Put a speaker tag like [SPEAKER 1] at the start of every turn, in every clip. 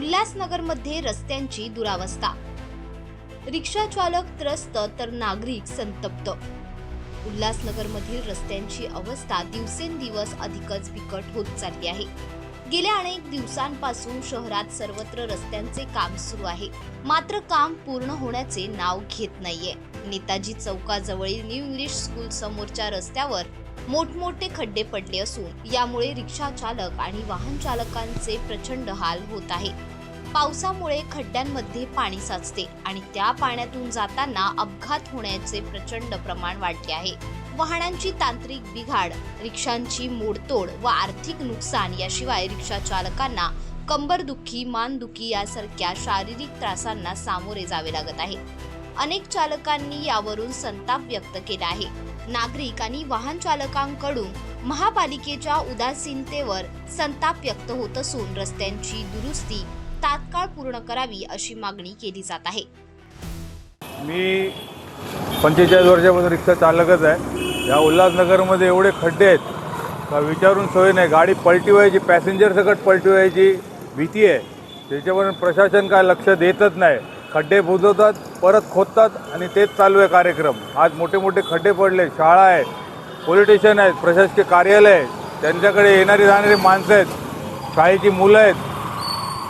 [SPEAKER 1] उल्हासनगरमध्ये रस्त्यांची दुरावस्था. रिक्षा चालक त्रस्त तर नागरिक संतप्त. उल्हासनगरमधील रस्त्यांची अवस्था दिवसेंदिवस अधिकच बिकट होत चालली आहे. गेल्या अनेक दिवसांपासून शहरात सर्वत्र रस्त्यांचे काम सुरू आहे. मात्र काम पूर्ण होण्याचे नाव घेत नाहीये. नेताजी चौकाजवळील न्यू इंग्लिश स्कूल समोरच्या रस्त्यावर मोठमोठे खड्डे पडले असून यामुळे रिक्षा चालक आणि वाहन चालकांचे प्रचंड हाल होत आहे. पावसामुळे खड्ड्यांमध्ये पाणी साचते आणि त्या पाण्यातून जाताना अपघात होण्याचे प्रचंड प्रमाण वाढले आहे. वाहनांची तांत्रिक बिघाड रिक्षांची मोडतोड व आर्थिक नुकसान याशिवाय रिक्षा चालकांना कंबरदुखी मानदुखी यासारख्या शारीरिक त्रासांना सामोरे जावे लागत आहे. अनेक चालकांनी यावरून संताप व्यक्त केला आहे. नागरिक आणि वाहन चालकांकडून महापालिकेच्या उदासीनतेवर संताप व्यक्त होत असून रस्त्यांची दुरुस्ती तात्काळ पूर्ण करावी अशी मागणी केली जात आहे.
[SPEAKER 2] मी पंचेचाळीस वर्षापासून रिक्षा चालकच आहे. या उल्हासनगरमध्ये एवढे खड्डे आहेत का विचारून सोय नाही. गाडी पलटी व्हायची पॅसेंजर सकट पलटी व्हायची भीती आहे. त्याच्यावर प्रशासन काय लक्ष देतच नाही. खड्डे बुजवतात परत खोदतात आणि तेच चालू आहे कार्यक्रम. आज मोठे मोठे खड्डे पडले. शाळा आहेत पोलीस स्टेशन आहेत प्रशासकीय कार्यालय आहे त्यांच्याकडे येणारी जाणारी माणसं आहेत. शाळेची मुलं आहेत.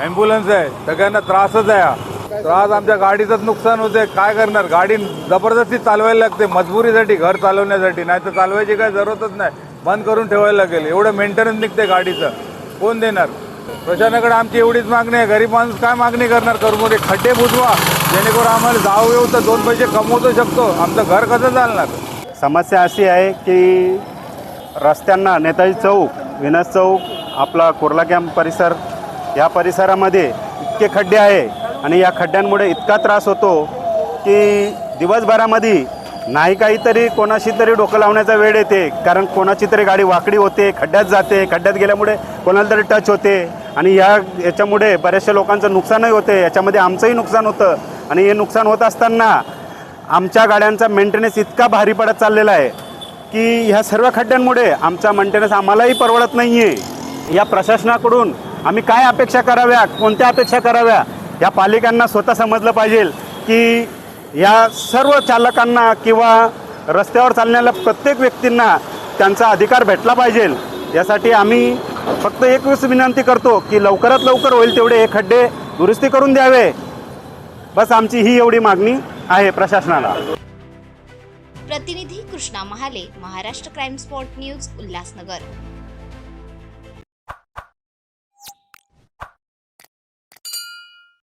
[SPEAKER 2] ॲम्ब्युलन्स आहे. सगळ्यांना त्रासच आहे हा. त्रास आमच्या गाडीचंच नुकसान होते काय करणार? गाडी जबरदस्ती चालवायला लागते. मजबुरीसाठी घर चालवण्यासाठी. नाही तर चालवायची काय जरूरतच नाही. बंद करून ठेवायला लागेल. एवढं मेंटेनन्स निघते गाडीचं. कोण देणार? प्रशासनाकडे आमची एवढीच मागणी आहे. गरीब माणूस काय मागणी करणार? करमोरे खड्डे बुजवा. जेणेकरून आम्हाला जाऊ येऊ तर दोन पैसे कमवतो शकतो. आमचं घर कसं चालणार?
[SPEAKER 3] समस्या अशी आहे की रस्त्यांना नेताजी चौक विनस चौक आपला कुर्ला कॅम्प परिसर या परिसरामध्ये इतके खड्डे आहे आणि या खड्ड्यांमुळे इतका त्रास होतो की दिवसभरामध्ये नाही काहीतरी कोणाशी तरी डोकं लावण्याचा वेळ येते. कारण कोणाची तरी गाडी वाकडी होते खड्ड्यात जाते खड्ड्यात गेल्यामुळे कोणाला तरी टच होते. आणि या याच्यामुळे बऱ्याचशा लोकांचं नुकसानही होते. याच्यामध्ये आमचंही नुकसान होतं. आणि हे नुकसान होत असताना आमच्या गाड्यांचा मेंटेनन्स इतका भारी पडत चाललेला आहे की ह्या सर्व खड्ड्यांमुळे आमचा मेंटेनन्स आम्हालाही परवडत नाही आहे या प्रशासनाकडून आम्ही काय अपेक्षा कराव्या कोणत्या अपेक्षा कराव्या या पालिकांना स्वतः समजलं पाहिजे की या सर्व चालकांना किंवा रस्त्यावर चालणाऱ्या प्रत्येक व्यक्तींना त्यांचा अधिकार भेटला पाहिजे. यासाठी आम्ही फक्त एकच विनंती करतो की लवकरात लवकर होईल तेवढे हे खड्डे दुरुस्ती करून द्यावे. बस आमची ही एवढी मागणी आहे प्रशासनाला.
[SPEAKER 1] प्रतिनिधी Krishna Mahale Maharashtra crime spot news Ulhasnagar.